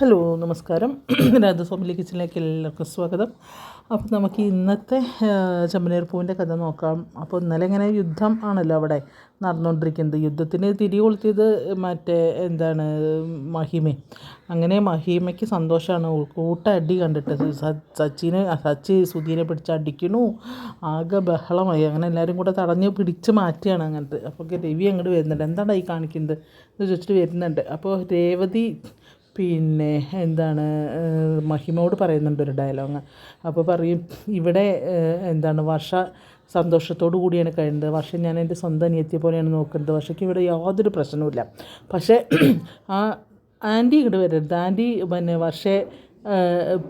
Hello നമസ്കാരം. രാധസ്വാമിലി കിച്ചണിലേക്ക് എല്ലാവർക്കും സ്വാഗതം. അപ്പോൾ നമുക്ക് ഇന്നത്തെ ചെമ്മനീർ പൂവിന്റെ കഥ നോക്കാം. അപ്പോൾ ഇന്നലെ ഇങ്ങനെ യുദ്ധം ആണല്ലോ അവിടെ നടന്നുകൊണ്ടിരിക്കുന്നത് യുദ്ധത്തിന് തിരി കൊളുത്തിയത് മറ്റേ എന്താണ് മഹിമ. അങ്ങനെ മഹിമയ്ക്ക് സന്തോഷമാണ്. കൂട്ട അടി കണ്ടിട്ട് സച്ചിന് സച്ചി സുധീനെ പിടിച്ച് അടിക്കണു ആകെ ബഹളമായി. അങ്ങനെ എല്ലാവരും കൂടെ തടഞ്ഞ് പിടിച്ച് മാറ്റിയാണ് അങ്ങനത്തെ. അപ്പോൾ രവി അങ്ങോട്ട് വരുന്നുണ്ട്. എന്താണ് ഈ കാണിക്കുന്നത്? എന്ന് ചോദിച്ചിട്ട് വരുന്നുണ്ട്. അപ്പോൾ രേവതി പിന്നെ എന്താണ് മഹിമയോട് പറയുന്നുണ്ട് ഒരു ഡയലോഗ് അപ്പോൾ പറയും ഇവിടെ എന്താണ് വർഷ സന്തോഷത്തോടു കൂടിയാണ് കഴിയുന്നത്. വർഷം ഞാൻ എന്റെ സ്വന്തം അനിയത്തിയെ പോലെയാണ് നോക്കുന്നത്. വർഷയ്ക്ക് ഇവിടെ യാതൊരു പ്രശ്നവുമില്ല പക്ഷേ ആ ആന്റി ഇങ്ങോട്ട് വരരുത്. ആന്റി പിന്നെ വർഷേ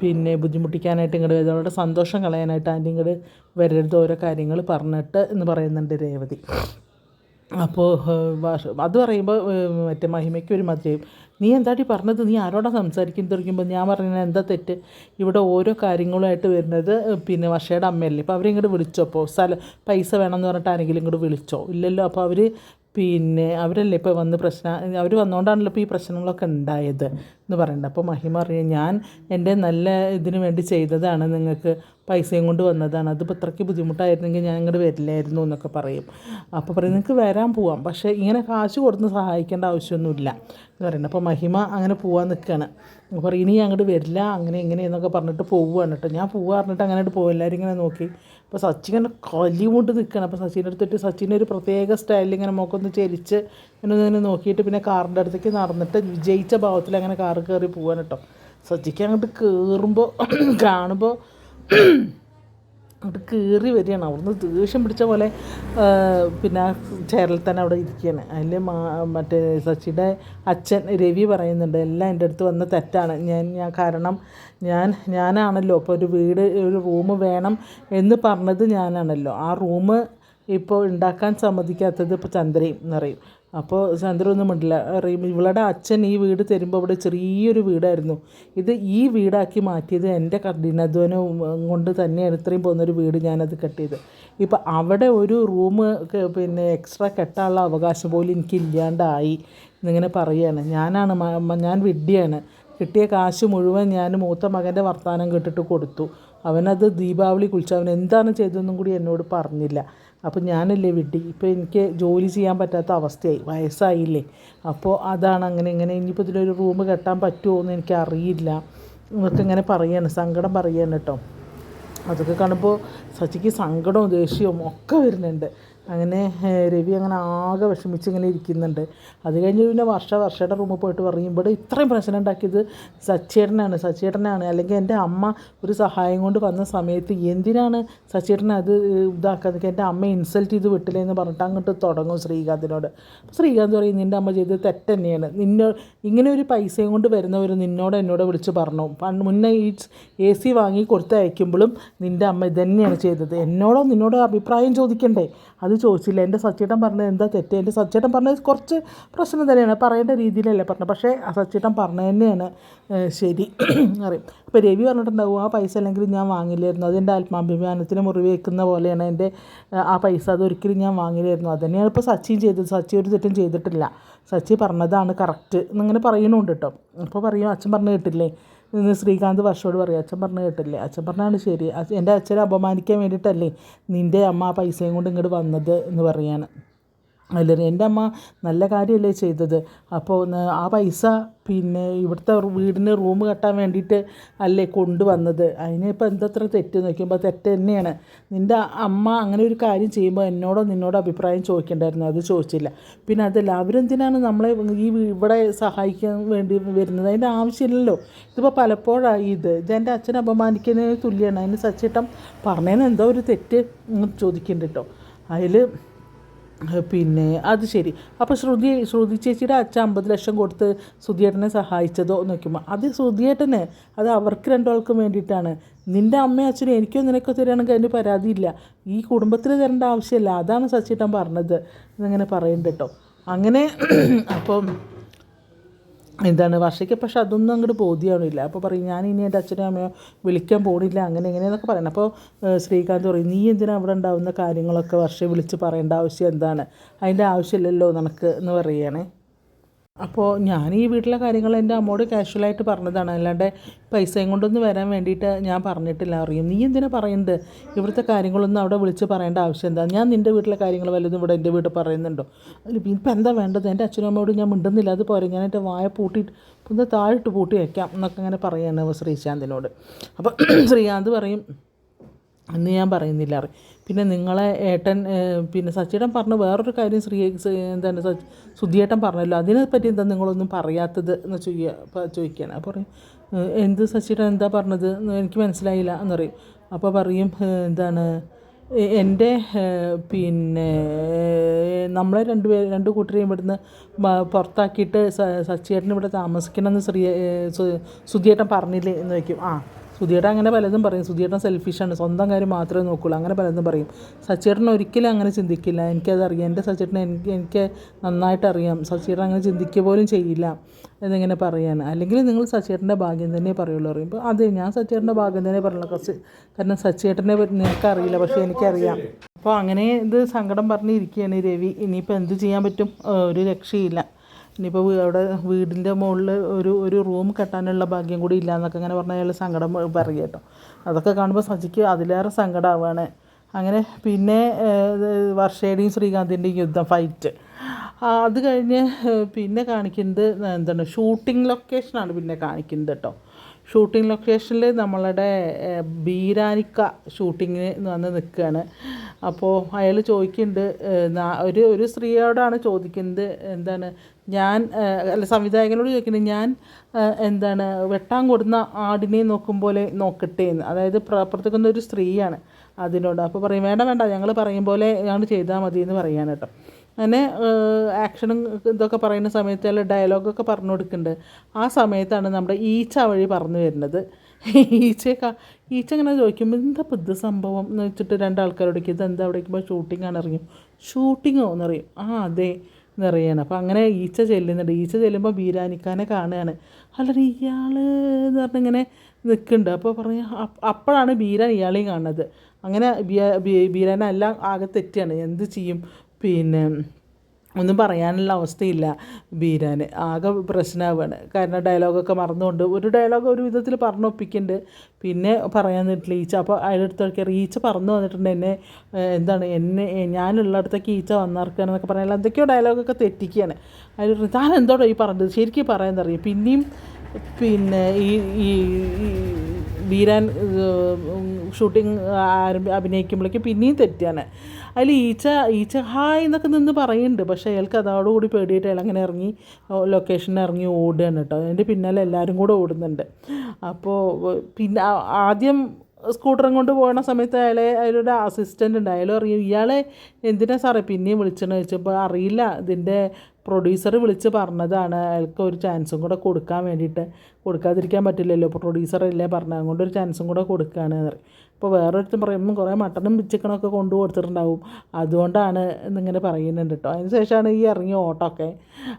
പിന്നെ ബുദ്ധിമുട്ടിക്കാനായിട്ട് ഇങ്ങോട്ട് വരുന്നത് അവരുടെ സന്തോഷം കളയാനായിട്ട് ആന്റി ഇങ്ങോട്ട് വരരുത്. ഓരോ കാര്യങ്ങൾ പറഞ്ഞിട്ട് എന്ന് പറയുന്നുണ്ട് രേവതി. അപ്പോൾ അത് പറയുമ്പോൾ മറ്റേ മഹിമയ്ക്ക് ഒരു മതിയായും. നീ എന്താടി പറഞ്ഞത്? നീ ആരോടാ സംസാരിക്കുന്നത് തുടങ്ങുമ്പോൾ ഞാൻ പറയുന്നത് എന്താ തെറ്റ്? ഇവിടെ ഓരോ കാര്യങ്ങളുമായിട്ട് വരുന്നത് പിന്നെ വർഷയുടെ അമ്മയല്ലേ. അപ്പോൾ അവരിങ്ങോട്ട് വിളിച്ചോ? അപ്പോൾ സ്ഥലം പൈസ വേണമെന്ന് പറഞ്ഞിട്ട് ആരെങ്കിലും ഇങ്ങോട്ട് വിളിച്ചോ? ഇല്ലല്ലോ. അപ്പോൾ അവർ പിന്നെ അവരല്ലേ ഇപ്പോൾ വന്ന് പ്രശ്നം അവർ വന്നുകൊണ്ടാണല്ലോ ഇപ്പോൾ ഈ പ്രശ്നങ്ങളൊക്കെ ഉണ്ടായത്. എന്ന് പറയുന്നുണ്ട്. അപ്പോൾ മഹിമ അറിയാം ഞാൻ എന്റെ നല്ല ഇതിന് വേണ്ടി ചെയ്തതാണ് നിങ്ങൾക്ക് പൈസയും കൊണ്ട് വന്നതാണ്. അതിപ്പോൾ ഇത്രയ്ക്ക് ബുദ്ധിമുട്ടായിരുന്നെങ്കിൽ ഞാൻ ഇങ്ങോട്ട് വരില്ലായിരുന്നു എന്നൊക്കെ പറയും. അപ്പോൾ പറയും നിങ്ങൾക്ക് വരാൻ പോവാം പക്ഷേ ഇങ്ങനെ കാശ് കൊടുത്ത് സഹായിക്കേണ്ട ആവശ്യമൊന്നുമില്ല എന്ന് പറയുന്നത് അപ്പോൾ മഹിമ അങ്ങനെ പോവാൻ നിൽക്കുകയാണ്. അപ്പോൾ ഇനി അങ്ങോട്ട് വരില്ല അങ്ങനെ ഇങ്ങനെ എന്നൊക്കെ പറഞ്ഞിട്ട് പോവുകയാണ് കേട്ടോ. ഞാൻ പോവുക പറഞ്ഞിട്ട് അങ്ങനെ പോകും എല്ലാവരും ഇങ്ങനെ നോക്കി. അപ്പോൾ സച്ചിൻ ഇങ്ങനെ കലിമുണ്ട് നിൽക്കുകയാണ്. അപ്പോൾ സച്ചിന്റെ അടുത്തിട്ട് സച്ചിന്റെ ഒരു പ്രത്യേക സ്റ്റൈലിൽ ഇങ്ങനെ മുഖമൊന്ന് ചെരിച്ച് ഇങ്ങനെ ഇങ്ങനെ നോക്കിയിട്ട് പിന്നെ കാറിന്റെ അടുത്തേക്ക് നടന്നിട്ട് വിജയിച്ച ഭാവത്തിൽ അങ്ങനെ കാറ് കയറി പോകാൻ കേട്ടോ സച്ചിക്ക് അങ്ങോട്ട് കയറുമ്പോൾ കാണുമ്പോൾ അങ്ങോട്ട് കയറി വരികയാണ്. അവിടുന്ന് ദേഷ്യം പിടിച്ച പോലെ പിന്നെ ചേരൽ തന്നെ അവിടെ ഇരിക്കുകയാണ്. അതിൽ മാ മറ്റേ സച്ചിയുടെ അച്ഛൻ രവി പറയുന്നുണ്ട് എല്ലാം എന്റെ അടുത്ത് വന്ന തെറ്റാണ്. ഞാൻ ഞാൻ കാരണം ഞാൻ ഞാനാണല്ലോ. അപ്പോൾ ഒരു വീട് ഒരു റൂം വേണം എന്ന് പറഞ്ഞത് ഞാനാണല്ലോ. ആ റൂം ഇപ്പോൾ ഉണ്ടാക്കാൻ സമ്മതിക്കാത്തത് ഇപ്പോൾ ചന്ദ്രയും എന്നറിയും അപ്പോൾ ചന്ദ്രനൊന്നും മിണ്ടില്ല. ഇവളുടെ അച്ഛൻ ഈ വീട് തരുമ്പോൾ ഇവിടെ ചെറിയൊരു വീടായിരുന്നു. ഇത് ഈ വീടാക്കി മാറ്റിയത് എന്റെ കഠിനാധ്വാനം കൊണ്ട് തന്നെയാണ് ഇത്രയും പോകുന്നൊരു വീട് ഞാനത് കെട്ടിയത്. ഇപ്പോൾ അവിടെ ഒരു റൂം പിന്നെ എക്സ്ട്രാ കെട്ടാനുള്ള അവകാശം പോലും എനിക്കില്ലാണ്ടായി എന്നിങ്ങനെ പറയുകയാണ് ഞാനാണ് ഞാൻ വിഡ്ഢിയാണ്. കിട്ടിയ കാശ് മുഴുവൻ ഞാൻ മൂത്ത മകന്റെ വർത്തമാനം കേട്ടിട്ട് കൊടുത്തു. അവനത് ദീപാവലി കുളിച്ചു അവൻ എന്താണ് ചെയ്തതെന്നും കൂടി എന്നോട് പറഞ്ഞില്ല. അപ്പോൾ ഞാനല്ലേ വിഡ്ഢി ഇപ്പോൾ എനിക്ക് ജോലി ചെയ്യാൻ പറ്റാത്ത അവസ്ഥയായി. വയസ്സായില്ലേ. അപ്പോൾ അതാണ് അങ്ങനെ ഇങ്ങനെ. ഇനിയിപ്പോൾ ഇതിലൊരു റൂം കെട്ടാൻ പറ്റുമോ എന്ന് എനിക്കറിയില്ല എന്നൊക്കെ ഇങ്ങനെ പറയാണ്. സങ്കടം പറയാണ് കേട്ടോ. അതൊക്കെ കാണുമ്പോൾ സച്ചിക്ക് സങ്കടവും ദേഷ്യവും ഒക്കെ വരുന്നുണ്ട്. അങ്ങനെ രവി അങ്ങനെ ആകെ വിഷമിച്ച് ഇങ്ങനെ ഇരിക്കുന്നുണ്ട്. അത് കഴിഞ്ഞ് പിന്നെ വർഷ വർഷയുടെ റൂമിൽ പോയിട്ട് പറയും ഇവിടെ ഇത്രയും പ്രശ്നം ഉണ്ടാക്കിയത് സച്ചേട്ടനാണ് സച്ചേട്ടനാണ്. അല്ലെങ്കിൽ എന്റെ അമ്മ ഒരു സഹായം കൊണ്ട് വന്ന സമയത്ത് എന്തിനാണ് സച്ചേട്ടനെ അത് ഇതാക്കാതെ എന്റെ അമ്മ ഇൻസൾട്ട് ചെയ്ത് വിട്ടില്ലേ എന്ന് പറഞ്ഞിട്ട് അങ്ങോട്ട് തുടങ്ങും ശ്രീകാന്തിനോട്. ശ്രീകാന്ത് പറയും നിന്റെ അമ്മ ചെയ്തത് തെറ്റ് തന്നെയാണ് നിന്നോ ഇങ്ങനെ ഒരു പൈസയും കൊണ്ട് വരുന്നവർ നിന്നോട് എന്നോട് വിളിച്ച് പറഞ്ഞു. പണ്ട് മുന്നേ ഈ എ സി വാങ്ങി കൊടുത്തയക്കുമ്പോഴും നിന്റെ അമ്മ ഇതന്നെയാണ് ചെയ്തത്. എന്നോടോ നിന്നോടോ അഭിപ്രായം ചോദിക്കണ്ടേ? അത് ചോദിച്ചില്ല. എന്റെ സച്ചേട്ടൻ പറഞ്ഞത് എന്താ തെറ്റ്? എന്റെ സച്ചേട്ടൻ പറഞ്ഞത് കുറച്ച് പ്രശ്നം തന്നെയാണ്. പറയേണ്ട രീതിയിലല്ലേ പറഞ്ഞത്. പക്ഷേ ആ സച്ചേട്ടൻ പറഞ്ഞത് തന്നെയാണ്. ശരി. അറിയും. ഇപ്പോൾ രവി പറഞ്ഞിട്ടുണ്ടാവും ആ പൈസ അല്ലെങ്കിൽ ഞാൻ വാങ്ങില്ലായിരുന്നു. അതെന്റെ ആത്മാഭിമാനത്തിന് മുറിവ് വയ്ക്കുന്ന പോലെയാണ് എന്റെ ആ പൈസ. അതൊരിക്കലും ഞാൻ വാങ്ങില്ലായിരുന്നു. അത് തന്നെയാണ് ഇപ്പോൾ സച്ചിൻ ചെയ്തത്. സച്ചി ഒരു തെറ്റും ചെയ്തിട്ടില്ല. സച്ചി പറഞ്ഞതാണ് കറക്റ്റ് എന്നിങ്ങനെ പറയണുണ്ട് കേട്ടോ. അപ്പോൾ പറയും അച്ഛൻ പറഞ്ഞു കേട്ടില്ലേ? എന്ന് ശ്രീകാന്ത് വർഷോട് പറയും അച്ഛൻ പറഞ്ഞു കേട്ടില്ലേ? അച്ഛൻ പറഞ്ഞാണ് ശരി. എന്റെ അച്ഛനെ അപമാനിക്കാൻ വേണ്ടിയിട്ടല്ലേ നിന്റെ അമ്മ ആ പൈസയും കൊണ്ട് ഇങ്ങോട്ട് വന്നത്? എന്ന് പറയാണ്. അല്ല? എന്റെ അമ്മ നല്ല കാര്യമല്ലേ ചെയ്തത്. അപ്പോൾ ആ പൈസ പിന്നെ ഇവിടുത്തെ വീടിന് റൂം കെട്ടാൻ വേണ്ടിയിട്ട് അല്ലേ കൊണ്ടുവന്നത്. അതിനിപ്പോൾ എന്തത്ര തെറ്റ് നോക്കുമ്പോൾ തെറ്റ് തന്നെയാണ്. നിന്റെ അമ്മ അങ്ങനെ ഒരു കാര്യം ചെയ്യുമ്പോൾ എന്നോടോ നിന്നോടോ അഭിപ്രായം ചോദിക്കേണ്ടായിരുന്നു. അത് ചോദിച്ചില്ല. പിന്നെ അതല്ല അവരെന്തിനാണ് നമ്മളെ ഈ ഇവിടെ സഹായിക്കാൻ വേണ്ടി വരുന്നത്? അതിന്റെ ആവശ്യമില്ലല്ലോ. ഇതിപ്പോൾ പലപ്പോഴായി ഇത്. ഇത് എന്റെ അച്ഛനെ അപമാനിക്കുന്നതിന് തുല്യമാണ് അതിന് സച്ചിട്ടം പറഞ്ഞതിന് എന്തോ ഒരു തെറ്റ് ചോദിക്കുന്നുണ്ട് കേട്ടോ. അതിൽ പിന്നെ അത് ശരി. അപ്പോൾ ശ്രുതി ശ്രുതി ചേച്ചിയുടെ അച്ഛൻ അമ്പത് ലക്ഷം കൊടുത്ത് ശ്രുതിയേട്ടനെ സഹായിച്ചതോ എന്ന് നോക്കുമ്പോൾ അത് ശ്രുതിയേട്ടന് അത് അവർക്ക് രണ്ടാൾക്കും വേണ്ടിയിട്ടാണ്. നിന്റെ അമ്മയും അച്ഛനും എനിക്കോ നിനക്കോ തരികയാണെങ്കിൽ അതിന് പരാതിയില്ല. ഈ കുടുംബത്തിന് തരേണ്ട ആവശ്യമില്ല. അതാണ് സച്ചിട്ടൻ പറഞ്ഞത്. എന്നിങ്ങനെ പറയുന്നുണ്ട് കേട്ടോ. അങ്ങനെ അപ്പം എന്താണ് വർഷയ്ക്ക് പക്ഷെ അതൊന്നും അങ്ങോട്ട് ബോധ്യമാണില്ല അപ്പോൾ പറയും ഞാൻ ഇനി എന്റെ അച്ഛനും അമ്മയോ വിളിക്കാൻ പോണില്ല അങ്ങനെ എങ്ങനെയെന്നൊക്കെ പറയണം. അപ്പോൾ ശ്രീകാന്ത് പറയും നീ എന്തിനാ അവിടെ ഉണ്ടാവുന്ന കാര്യങ്ങളൊക്കെ വർഷയെ വിളിച്ച് പറയേണ്ട ആവശ്യം എന്താണ്? അതിന്റെ ആവശ്യമില്ലല്ലോ നിനക്ക് എന്ന് പറയുകയാണേ. അപ്പോൾ ഞാൻ ഈ വീട്ടിലെ കാര്യങ്ങൾ എന്റെ അമ്മോട് കാഷ്വലായിട്ട് പറഞ്ഞതാണ്. അല്ലാണ്ട് പൈസയും കൊണ്ടൊന്നും വരാൻ വേണ്ടിയിട്ട് ഞാൻ പറഞ്ഞിട്ടില്ല. അറിയും. നീ എന്തിനാ പറയുന്നത്? ഇവിടുത്തെ കാര്യങ്ങളൊന്നും അവിടെ വിളിച്ച് പറയേണ്ട ആവശ്യം എന്താ? ഞാൻ നിന്റെ വീട്ടിലെ കാര്യങ്ങൾ വല്ലതും ഇവിടെ എന്റെ വീട്ടിൽ പറയുന്നുണ്ടോ? ഇപ്പം എന്താ വേണ്ടത്? എന്റെ അച്ഛനും അമ്മയോട് ഞാൻ മിണ്ടുന്നില്ല. അത് പോരെ. ഞാൻ എന്റെ വായ പൂട്ടിയിട്ട് ഒന്ന് താഴിട്ട് പൂട്ടി വയ്ക്കാം എന്നൊക്കെ അങ്ങനെ പറയുകയാണ് ശ്രീശാന്തിനോട്. അപ്പോൾ ശ്രീകാന്ത് പറയും എന്ന് ഞാൻ പറയുന്നില്ല അറി. പിന്നെ നിങ്ങളെ ഏട്ടൻ പിന്നെ സച്ചിയേട്ടൻ പറഞ്ഞ വേറൊരു കാര്യം ശ്രീ എന്താണ് സച്ച് സുധിയേട്ടൻ പറഞ്ഞല്ലോ. അതിനെപ്പറ്റി എന്താ നിങ്ങളൊന്നും പറയാത്തത് എന്ന് ചോദിക്കുക ചോദിക്കുകയാണ് അപ്പോൾ പറയും എന്ത് സച്ചിയേട്ടൻ എന്താ പറഞ്ഞത് എനിക്ക് മനസ്സിലായില്ല എന്ന് പറയും. അപ്പോൾ പറയും എന്താണ് എന്റെ പിന്നെ നമ്മളെ രണ്ട് പേര് രണ്ട് കൂട്ടരെയും ഇവിടുന്ന് പുറത്താക്കിയിട്ട് സച്ചിയേട്ടൻ ഇവിടെ താമസിക്കണമെന്ന് ശ്രീ സുധിയേട്ടൻ പറഞ്ഞില്ലേ എന്ന് വയ്ക്കും ആ. സുധിയേട്ടൻ അങ്ങനെ പലതും പറയും. സുധിയേട്ടൻ സെൽഫിഷാണ് സ്വന്തം കാര്യം മാത്രമേ നോക്കുള്ളൂ. അങ്ങനെ പലതും പറയും. സച്ചേട്ടൻ ഒരിക്കലും അങ്ങനെ ചിന്തിക്കില്ല. എനിക്കതറിയാം എന്റെ സച്ചേട്ടനെ എനിക്ക് എനിക്ക് നന്നായിട്ട് അറിയാം. സച്ചേട്ടൻ അങ്ങനെ ചിന്തിക്കുക പോലും ചെയ്യില്ല എന്നിങ്ങനെ പറയാൻ അല്ലെങ്കിൽ നിങ്ങൾ സച്ചേട്ടന്റെ ഭാഗ്യം തന്നെ പറയുള്ളൂ പറയുമ്പോൾ അതെ ഞാൻ സച്ചേട്ടന്റെ ഭാഗ്യം തന്നെ പറയുള്ളൂ കുറച്ച് കാരണം സച്ചേട്ടനെ നിനക്കറിയില്ല. പക്ഷേ എനിക്കറിയാം. അപ്പോൾ അങ്ങനെ ഇത് സങ്കടം പറഞ്ഞിരിക്കുകയാണ് രവി. ഇനിയിപ്പോൾ എന്ത് ചെയ്യാൻ പറ്റും? ഒരു രക്ഷയില്ല. ഇനിയിപ്പോൾ അവിടെ വീടിന്റെ മുകളിൽ ഒരു ഒരു റൂം കെട്ടാനുള്ള ഭാഗ്യം കൂടി ഇല്ല എന്നൊക്കെ അങ്ങനെ പറഞ്ഞാൽ അയാൾ സങ്കടം പറയുക കേട്ടോ. അതൊക്കെ കാണുമ്പോൾ സജിക്ക് അതിലേറെ സങ്കടമാവാണ് അങ്ങനെ പിന്നെ വർഷയുടെയും ശ്രീകാന്തിന്റെയും യുദ്ധം ഫൈറ്റ് അത് കഴിഞ്ഞ് പിന്നെ കാണിക്കുന്നത് എന്താണ് ഷൂട്ടിംഗ് ലൊക്കേഷനാണ് പിന്നെ കാണിക്കുന്നത് കേട്ടോ. ഷൂട്ടിംഗ് ലൊക്കേഷനിൽ നമ്മളുടെ ബീരാനിക്ക ഷൂട്ടിങ്ങിന് വന്ന് നിൽക്കുകയാണ്. അപ്പോൾ അയാൾ ചോദിക്കുന്നുണ്ട് ഒരു ഒരു സ്ത്രീയോടാണ് ചോദിക്കുന്നത് എന്താണ് ഞാൻ അല്ല സംവിധായകനോട് ചോദിക്കുന്നത് ഞാൻ എന്താണ് വെട്ടാൻ കൊടുന്ന ആടിനെ നോക്കും പോലെ നോക്കട്ടെ എന്ന്. അതായത് പ്രവർത്തിക്കുന്ന ഒരു സ്ത്രീയാണ് അതിനോട്. അപ്പോൾ പറയും വേണ്ട വേണ്ട ഞങ്ങൾ പറയും പോലെ ഞങ്ങൾ ചെയ്താൽ മതി എന്ന് കേട്ടോ. അങ്ങനെ ആക്ഷനും ഇതൊക്കെ പറയുന്ന സമയത്ത് അല്ല ഡയലോഗൊക്കെ പറഞ്ഞു കൊടുക്കുന്നുണ്ട് ആ സമയത്താണ് നമ്മുടെ ഈച്ച വഴി പറഞ്ഞു വരുന്നത്. ഈച്ചയെ കാ ഈച്ച ഇങ്ങനെ ചോദിക്കുമ്പോൾ എന്താ പുതു സംഭവം? എന്ന് വെച്ചിട്ട് രണ്ടാൾക്കാരോട് ഇത് എന്താ അവിടെ ഇരിക്കുമ്പോൾ ഷൂട്ടിംഗ് ആണ് അറിയും? ഷൂട്ടിങ്ങോ എന്നറിയും ആ അതെ എന്നറിയാണ് അപ്പോൾ അങ്ങനെ ഈച്ച ചെല്ലുന്നുണ്ട്. ഈച്ച ചെല്ലുമ്പോൾ ബീരാനിക്കാനെ കാണുകയാണ്. അല്ലടി ഇയാൾ എന്ന് പറഞ്ഞിങ്ങനെ നിൽക്കുന്നുണ്ട്. അപ്പോൾ പറഞ്ഞ അപ്പോഴാണ് ബീരാൻ ഇയാളെയും കാണുന്നത്. അങ്ങനെ ബീരാനെല്ലാം ആകെ തെറ്റിയാണ്. എന്ത് ചെയ്യും? പിന്നെ ഒന്നും പറയാനുള്ള അവസ്ഥയില്ല ബീരാന്. ആകെ പ്രശ്നമാവുകയാണ് കാരണം ഡയലോഗൊക്കെ മറന്നുകൊണ്ട് ഒരു ഡയലോഗ് ഒരു വിധത്തിൽ പറഞ്ഞൊപ്പിക്കുന്നുണ്ട് പിന്നെ പറയാൻ നിന്നിട്ടില്ല. ഈച്ച അപ്പോൾ അതിനടുത്തൊക്കെ ഈച്ച പറന്നു വന്നിട്ടുണ്ട് എന്നെ എന്താണ് എന്നെ ഞാനുള്ളിടത്തേക്ക് ഈച്ച വന്നിറക്കുകയാണെന്നൊക്കെ പറയാൻ എന്തൊക്കെയോ ഡയലോഗൊക്കെ തെറ്റിക്കുകയാണ് അതിൽ താൻ എന്തോടോ ഈ പറഞ്ഞത്? ശരിക്കും പറയാമെന്നറിയും പിന്നെയും പിന്നെ ഈ ഈ ബീരാൻ ഷൂട്ടിങ് ആരംഭി അഭിനയിക്കുമ്പോഴേക്കും പിന്നെയും തെറ്റിയാണ് അതിൽ ഈച്ച ഈച്ച ഹായ് എന്നൊക്കെ നിന്ന് പറയുന്നുണ്ട്. പക്ഷേ അയാൾക്ക് അതോടുകൂടി പേടിയിട്ട് അയാൾ അങ്ങനെ ഇറങ്ങി ലൊക്കേഷനിൽ ഇറങ്ങി ഓടുകയാണ് കേട്ടോ. അതിന്റെ പിന്നാലെ എല്ലാവരും കൂടെ ഓടുന്നുണ്ട്. അപ്പോൾ പിന്നെ ആദ്യം സ്കൂട്ടറും കൊണ്ട് പോകുന്ന സമയത്ത് അയാളെ അതിലൊരു അസിസ്റ്റന്റ് ഉണ്ട്. അയാൾ അറിയും ഇയാളെ എന്തിനാണ് സാറേ പിന്നെയും വിളിച്ചെന്ന്? ചോദിച്ചപ്പോൾ അറിയില്ല ഇതിന്റെ പ്രൊഡ്യൂസർ വിളിച്ച് പറഞ്ഞതാണ്. അയാൾക്ക് ഒരു ചാൻസും കൂടെ കൊടുക്കാൻ വേണ്ടിയിട്ട്. കൊടുക്കാതിരിക്കാൻ പറ്റില്ലല്ലോ പ്രൊഡ്യൂസർ അല്ലേ പറഞ്ഞത്. അതുകൊണ്ട് ഒരു ചാൻസും കൂടെ കൊടുക്കുകയാണ് പറയും. ഇപ്പോൾ വേറൊരുത്തും പറയുമ്പോൾ കുറേ മട്ടനും ചിക്കനൊക്കെ കൊണ്ടു കൊടുത്തിട്ടുണ്ടാവും. അതുകൊണ്ടാണ് എന്നിങ്ങനെ പറയുന്നുണ്ട് കേട്ടോ അതിന് ശേഷമാണ് ഈ ഇറങ്ങിയ ഓട്ടമൊക്കെ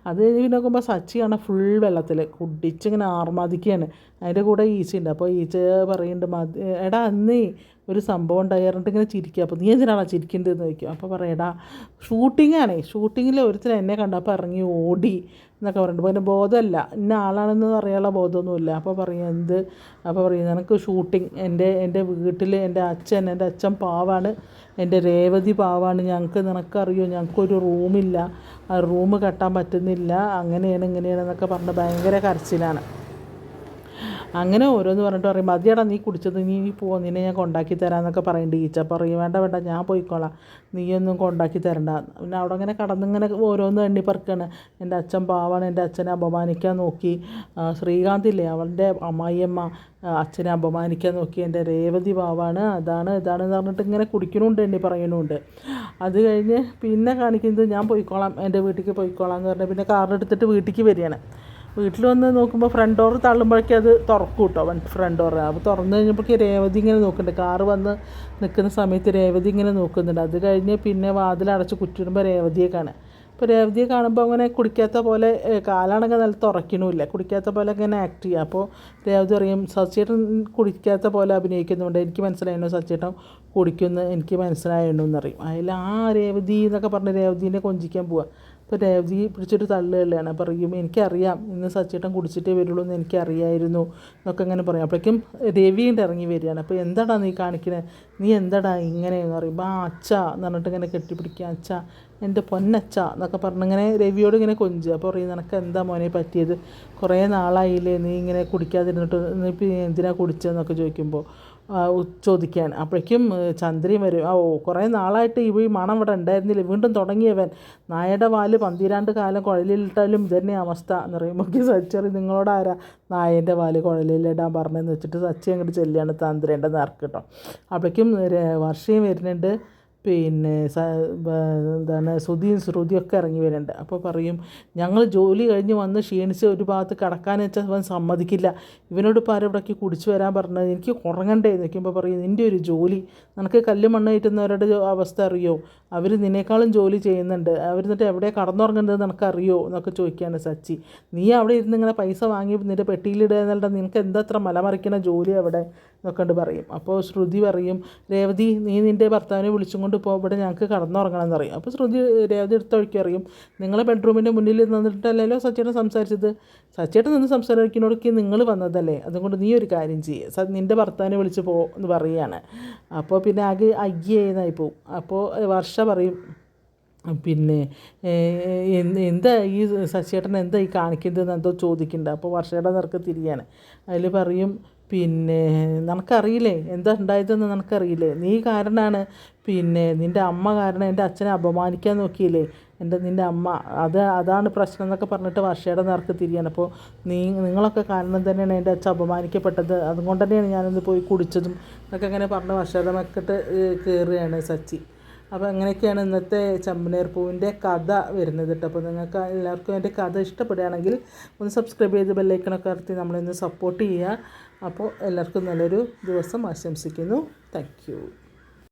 അത് കഴിഞ്ഞ് നോക്കുമ്പോൾ സച്ചിയാണ് ഫുൾ വെള്ളത്തിൽ കുടിച്ചിങ്ങനെ ആർമാദിക്കുകയാണ് അതിന്റെ കൂടെ ഈച്ചയുണ്ട്. അപ്പോൾ ഈച്ച പറയുന്നുണ്ട് മതി എടാ അന്നേ ഒരു സംഭവം ഉണ്ടായി പറഞ്ഞിട്ട് ഇങ്ങനെ ചിരിക്കുക അപ്പോൾ നീ എന്തിനാണോ ചിരിക്കേണ്ടതെന്ന് ചോദിക്കും. അപ്പോൾ പറയടാ ഷൂട്ടിങ്ങാണേ ഷൂട്ടിങ്ങിൽ ഒരുത്തൻ എന്നെ കണ്ടപ്പോൾ ഇറങ്ങി ഓടി എന്നൊക്കെ പറയുന്നുണ്ട് പിന്നെ ബോധമല്ല. ഇന്ന ആളാണെന്ന് പറയാനുള്ള ബോധമൊന്നുമില്ല. അപ്പോൾ പറയും എന്ത്? അപ്പോൾ പറയും നിനക്ക് ഷൂട്ടിങ് എന്റെ എന്റെ വീട്ടിൽ എന്റെ അച്ഛൻ എന്റെ അച്ഛൻ പാവാണ്. എന്റെ രേവതി പാവാണ്. ഞങ്ങൾക്ക് നിനക്കറിയോ? ഞങ്ങൾക്കൊരു റൂമില്ല. ആ റൂം കെട്ടാൻ പറ്റുന്നില്ല. അങ്ങനെയാണ് ഇങ്ങനെയാണ് എന്നൊക്കെ പറഞ്ഞ് ഭയങ്കര കരച്ചിലാണ്. അങ്ങനെ ഓരോന്ന് പറഞ്ഞിട്ട് പറയും മതിയടാ നീ കുടിച്ചത് നീ പോ നിന്നെ ഞാൻ കൊണ്ടാക്കി തരാമെന്നൊക്കെ പറയും ടീച്ചർ പറയും വേണ്ട വേണ്ട ഞാൻ പോയിക്കോളാം. നീയൊന്നും കൊണ്ടാക്കി തരണ്ട. പിന്നെ അവിടെ അങ്ങനെ കടന്നിങ്ങനെ ഓരോന്ന് എണ്ണി പറക്കാണ്. എന്റെ അച്ഛൻ പാവാണ് എന്റെ അച്ഛനെ അപമാനിക്കാൻ നോക്കി. ശ്രീകാന്ത് ഇല്ലേ അവളുടെ അമ്മായിയമ്മ അച്ഛനെ അപമാനിക്കാൻ നോക്കി. എന്റെ രേവതി പാവാണ് അതാണ് ഇതാണ് എന്ന് പറഞ്ഞിട്ട് ഇങ്ങനെ കുടിക്കണുണ്ട് എണ്ണി പറയുന്നുണ്ട് അത് കഴിഞ്ഞ് പിന്നെ കാണിക്കുന്നത് ഞാൻ പോയിക്കോളാം എന്റെ വീട്ടിലേക്ക് പോയിക്കോളാം എന്ന് പറഞ്ഞാൽ പിന്നെ കാറിനെടുത്തിട്ട് വീട്ടിലേക്ക് വരികയാണ്. വീട്ടിൽ വന്ന് നോക്കുമ്പോൾ ഫ്രണ്ട് ഡോർ തള്ളുമ്പോഴേക്കും അത് തുറക്കും കേട്ടോ ഫ്രണ്ട് ഡോർ അപ്പോൾ തുറന്നു കഴിഞ്ഞപ്പോഴേക്ക് രേവതി ഇങ്ങനെ നോക്കുന്നുണ്ട്. കാറ് വന്ന് നിൽക്കുന്ന സമയത്ത് രേവതി ഇങ്ങനെ നോക്കുന്നുണ്ട്. അത് കഴിഞ്ഞ് പിന്നെ വാതിലടച്ച് കുറ്റിടുമ്പോൾ രേവതിയെ കാണാം. അപ്പോൾ രേവതിയെ കാണുമ്പോൾ അങ്ങനെ കുടിക്കാത്ത പോലെ കാലാണെങ്കിൽ നല്ല തുറക്കണമില്ല കുടിക്കാത്ത പോലെ ഇങ്ങനെ ആക്ട് ചെയ്യുക അപ്പോൾ രേവതി പറയും സച്ചേട്ടൻ കുടിക്കാത്ത പോലെ അഭിനയിക്കുന്നുണ്ട്. എനിക്ക് മനസ്സിലായിരുന്നു സച്ചേട്ടൻ കുടിക്കുന്നു. എനിക്ക് മനസ്സിലായിരുന്നു എന്നറിയും അതിൽ ആ രേവതി എന്നൊക്കെ പറഞ്ഞ് രേവതീനെ കൊഞ്ചിക്കാൻ പോവുക അപ്പോൾ രേവതി പിടിച്ചിട്ട് തള്ളുകയാണ് പറയും എനിക്കറിയാം ഇന്ന് സച്ചേട്ടൻ കുടിച്ചിട്ടേ വരുള്ളൂ എന്ന് എനിക്കറിയായിരുന്നു എന്നൊക്കെ അങ്ങനെ പറയും. അപ്പോഴേക്കും രവിയുടെ ഇറങ്ങി വരികയാണ്. അപ്പോൾ എന്താടാ നീ കാണിക്കണേ? നീ എന്താടാ ഇങ്ങനെയെന്ന് പറയുമ്പോൾ ആ അച്ഛ എന്ന് പറഞ്ഞിട്ട് ഇങ്ങനെ കെട്ടിപ്പിടിക്കുക. അച്ഛ എന്റെ പൊന്നച്ച എന്നൊക്കെ പറഞ്ഞിങ്ങനെ രവിയോട് ഇങ്ങനെ കൊഞ്ചുക. അപ്പോൾ പറയും നിനക്ക് എന്താ മോനെ പറ്റിയത്? കുറേ നാളായില്ലേ നീ ഇങ്ങനെ കുടിക്കാതിരുന്നിട്ട് നീ എന്തിനാ കുടിച്ചതെന്നൊക്കെ ചോദിക്കുമ്പോൾ ചോദിക്കാൻ. അപ്പോഴേക്കും ചന്ദ്രി വരും. ഓ കുറേ നാളായിട്ട് ഈ മണം ഇവിടെ ഉണ്ടായിരുന്നില്ല. വീണ്ടും തുടങ്ങിയവൻ. നായയുടെ വാൽ പന്തിരാണ്ട് കാലം കുഴലിലിട്ടാലും ഇതന്നെ അവസ്ഥ. എന്ന് പറയുമ്പോൾ സച്ചറി നിങ്ങളോട് ആരാ നായന്റെ വാൽ കുഴലിലിടാൻ പറഞ്ഞതെന്ന് വെച്ചിട്ട് സച്ചി അങ്ങോട്ട് ചെല്ലുകയാണ് തന്ത്രേന്റെ നേർക്ക് കേട്ടോ അപ്പോഴേക്കും വർഷയും വരുന്നുണ്ട്. പിന്നെ എന്താണ് ശ്രുതിയും ശ്രുതിയൊക്കെ ഇറങ്ങി വരുന്നുണ്ട് അപ്പോൾ പറയും ഞങ്ങൾ ജോലി കഴിഞ്ഞ് വന്ന് ക്ഷീണിച്ച് ഒരു ഭാഗത്ത് കിടക്കാൻ വെച്ചാൽ അവൻ സമ്മതിക്കില്ല. ഇവനോട് ഇപ്പോൾ ആരവിടേക്ക് കുടിച്ചു വരാൻ പറഞ്ഞത്? എനിക്ക് ഉറങ്ങണ്ടേ? നിൽക്കുമ്പോൾ പറയും നിന്റെ ഒരു ജോലി. നിനക്ക് കല്ല് മണ്ണ് കിട്ടുന്നവരുടെ അവസ്ഥ അറിയോ? അവർ നിന്നേക്കാളും ജോലി ചെയ്യുന്നുണ്ട്. അവർ എന്നിട്ട് എവിടെ കടന്നുറങ്ങുന്നത് നിനക്കറിയോ? എന്നൊക്കെ ചോദിക്കുകയാണ് സച്ചി. നീ അവിടെ ഇരുന്ന് ഇങ്ങനെ പൈസ വാങ്ങി നിന്റെ പെട്ടിയിലിടുക എന്നല്ല നിനക്ക് എന്താ അത്ര മലമറിക്കണ ജോലി അവിടെ? എന്നൊക്കെ പറയും. അപ്പോൾ ശ്രുതി പറയും രേവതി നീ നിന്റെ ഭർത്താവിനെ വിളിച്ചും കൊണ്ട് പോ ഇവിടെ ഞങ്ങൾക്ക് കടന്നുറങ്ങണം എന്ന് പറയും അപ്പോൾ ശ്രുതി രേവതി എടുത്ത വഴിക്ക് അറിയും. നിങ്ങളെ ബെഡ്റൂമിന്റെ മുന്നിൽ നിന്നിട്ടല്ലല്ലോ സച്ചേട്ടൻ സംസാരിച്ചത്? സച്ചേട്ടൻ നിന്ന് സംസാരിക്കുന്നോടൊക്കെ നിങ്ങൾ വന്നതല്ലേ? അതുകൊണ്ട് നീ ഒരു കാര്യം ചെയ്യുക നിന്റെ ഭർത്താവിനെ വിളിച്ച് പോ എന്ന് പറയുകയാണ് അപ്പോൾ പിന്നെ ആകെ അയ്യേന്നായി പോവും. അപ്പോൾ വർഷ പറയും പിന്നെ എന്താ ഈ ശശിയേട്ടൻ എന്താ ഈ കാണിക്കുന്നത് എന്തോ ചോദിക്കുന്നുണ്ട് അപ്പോൾ വർഷയുടെ നിറക്ക് തിരിയാണ്. അതിൽ പറയും പിന്നെ നിനക്കറിയില്ലേ? എന്താ ഉണ്ടായതെന്ന് നിനക്കറിയില്ലേ? നീ കാരണമാണ് പിന്നെ നിന്റെ അമ്മ കാരണം എന്റെ അച്ഛനെ അപമാനിക്കാൻ നോക്കിയില്ലേ? എന്റെ നിന്റെ അമ്മ. അത് അതാണ് പ്രശ്നം എന്നൊക്കെ പറഞ്ഞിട്ട് വർഷയുടെ നേർക്ക് തിരിയാണ്. അപ്പോൾ നീ നിങ്ങളൊക്കെ കാരണം തന്നെയാണ് എന്റെ അച്ഛൻ അപമാനിക്കപ്പെട്ടത്. അതുകൊണ്ട് തന്നെയാണ് ഞാനൊന്ന് പോയി കുടിച്ചതും എന്നൊക്കെ അങ്ങനെ പറഞ്ഞ് വർഷയുടെ മക്കിട്ട് കയറുകയാണ് സച്ചി. അപ്പോൾ അങ്ങനെയൊക്കെയാണ് ഇന്നത്തെ ചമ്പനേർ പൂവിന്റെ കഥ വരുന്നത് കേട്ടോ. അപ്പോൾ നിങ്ങൾക്ക് എല്ലാവർക്കും എന്റെ കഥ ഇഷ്ടപ്പെടുകയാണെങ്കിൽ ഒന്ന് സബ്സ്ക്രൈബ് ചെയ്ത് ബെല്ലൈക്കണൊക്കെ നടത്തി നമ്മളിന്ന് സപ്പോർട്ട് ചെയ്യുക. അപ്പോൾ എല്ലാവർക്കും നല്ലൊരു ദിവസം ആശംസിക്കുന്നു. താങ്ക്